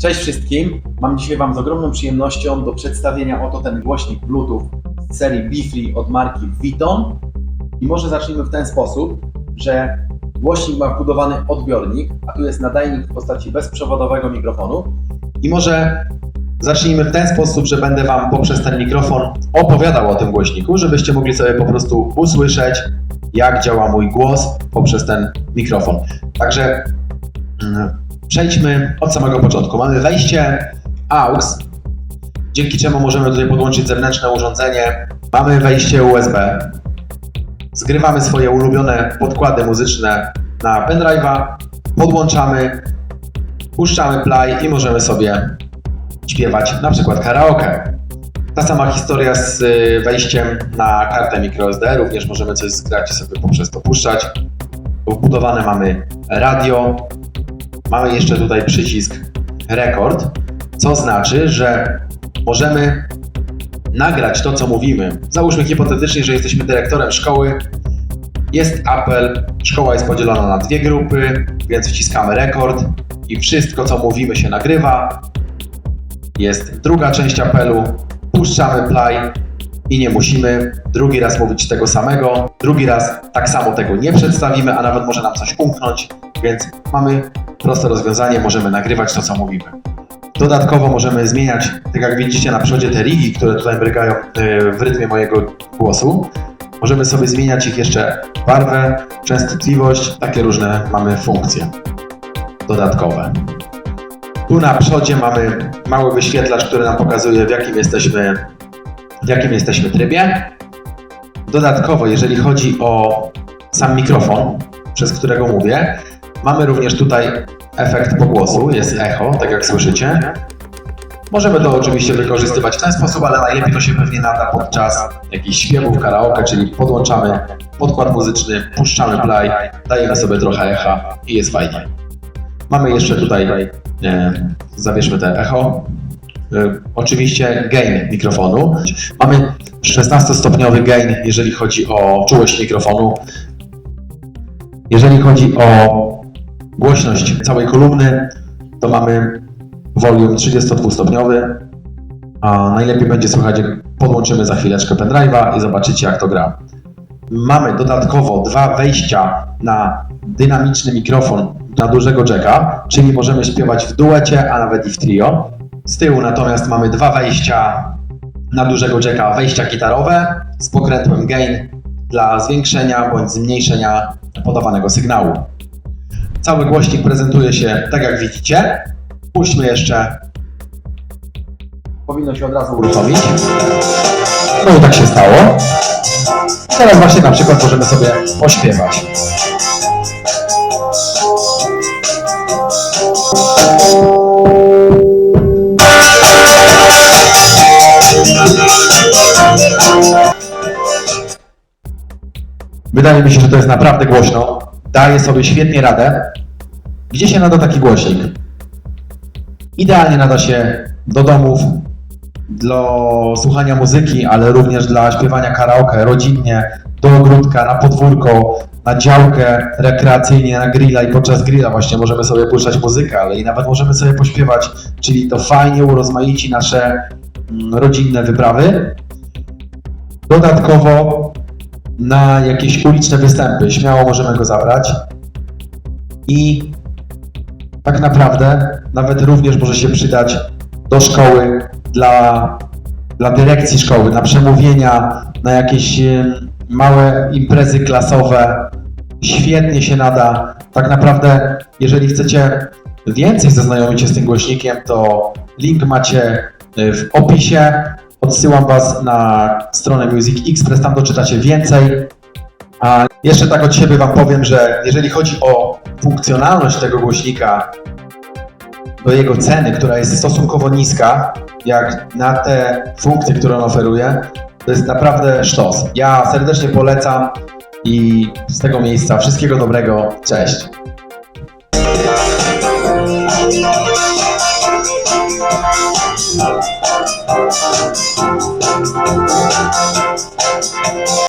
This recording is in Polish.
Cześć wszystkim. Mam dzisiaj Wam z ogromną przyjemnością do przedstawienia oto ten głośnik Bluetooth z serii Beefree od marki Viton. I może zacznijmy w ten sposób, że głośnik ma wbudowany odbiornik, a tu jest nadajnik w postaci bezprzewodowego mikrofonu. I może zacznijmy w ten sposób, że będę Wam poprzez ten mikrofon opowiadał o tym głośniku, żebyście mogli sobie po prostu usłyszeć, jak działa mój głos poprzez ten mikrofon. Także mm, Przejdźmy od samego początku. Mamy wejście AUX, dzięki czemu możemy tutaj podłączyć zewnętrzne urządzenie. Mamy wejście USB. Zgrywamy swoje ulubione podkłady muzyczne na pendrive'a, podłączamy, puszczamy play i możemy sobie śpiewać na przykład karaoke. Ta sama historia z y, wejściem na kartę microSD, również możemy coś zgrać i sobie poprzez to puszczać. Wbudowane mamy radio, mamy jeszcze tutaj przycisk rekord, co znaczy, że możemy nagrać to, co mówimy. Załóżmy hipotetycznie, że jesteśmy dyrektorem szkoły, jest apel, szkoła jest podzielona na dwie grupy, więc wciskamy rekord i wszystko, co mówimy, się nagrywa. Jest druga część apelu, puszczamy play i nie musimy drugi raz mówić tego samego, drugi raz tak samo tego nie przedstawimy, a nawet może nam coś umknąć, więc mamy proste rozwiązanie, możemy nagrywać to, co mówimy. Dodatkowo możemy zmieniać, tak jak widzicie na przodzie te rigi, które tutaj brygają e, w rytmie mojego głosu. Możemy sobie zmieniać ich jeszcze barwę, częstotliwość, takie różne mamy funkcje dodatkowe. Tu na przodzie mamy mały wyświetlacz, który nam pokazuje w jakim jesteśmy, w jakim jesteśmy trybie. Dodatkowo, jeżeli chodzi o sam mikrofon, przez którego mówię, mamy również tutaj efekt pogłosu, jest echo, tak jak słyszycie. Możemy to oczywiście wykorzystywać w ten sposób, ale najlepiej to się pewnie nada podczas jakichś śpiewów karaoke, czyli podłączamy podkład muzyczny, puszczamy play, dajemy sobie trochę echa i jest fajnie. Mamy jeszcze tutaj, e, zabierzmy te echo, e, oczywiście gain mikrofonu. Mamy 16-stopniowy gain, jeżeli chodzi o czułość mikrofonu. Jeżeli chodzi o głośność całej kolumny, to mamy volume 32-stopniowy, a najlepiej będzie słychać, jak podłączymy za chwileczkę pendrive'a i zobaczycie, jak to gra. Mamy dodatkowo dwa wejścia na dynamiczny mikrofon na dużego jacka, czyli możemy śpiewać w duecie, a nawet i w trio. Z tyłu natomiast mamy dwa wejścia na dużego jacka, wejścia gitarowe z pokrętłem gain dla zwiększenia bądź zmniejszenia podawanego sygnału. Cały głośnik prezentuje się tak jak widzicie. Puśćmy jeszcze. Powinno się od razu uruchomić. No i tak się stało. Teraz właśnie na przykład możemy sobie pośpiewać. Wydaje mi się, że to jest naprawdę głośno. Daje sobie świetnie radę. Gdzie się nada taki głośnik? Idealnie nada się do domów, dla słuchania muzyki, ale również dla śpiewania karaoke rodzinnie, do ogródka, na podwórko, na działkę, rekreacyjnie, na grilla i podczas grilla właśnie możemy sobie puszczać muzykę, ale i nawet możemy sobie pośpiewać, czyli to fajnie urozmaici nasze mm, rodzinne wyprawy. Dodatkowo na jakieś uliczne występy śmiało możemy go zabrać i tak naprawdę nawet również może się przydać do szkoły, dla, dla dyrekcji szkoły, na przemówienia, na jakieś małe imprezy klasowe. Świetnie się nada. Tak naprawdę, jeżeli chcecie więcej zaznajomić się z tym głośnikiem, to link macie y, w opisie. Odsyłam Was na stronę Music Express, tam doczytacie więcej. A jeszcze tak od siebie Wam powiem, że jeżeli chodzi o funkcjonalność tego głośnika, do jego ceny, która jest stosunkowo niska, jak na te funkcje, które on oferuje, to jest naprawdę sztos. Ja serdecznie polecam i z tego miejsca wszystkiego dobrego. Cześć.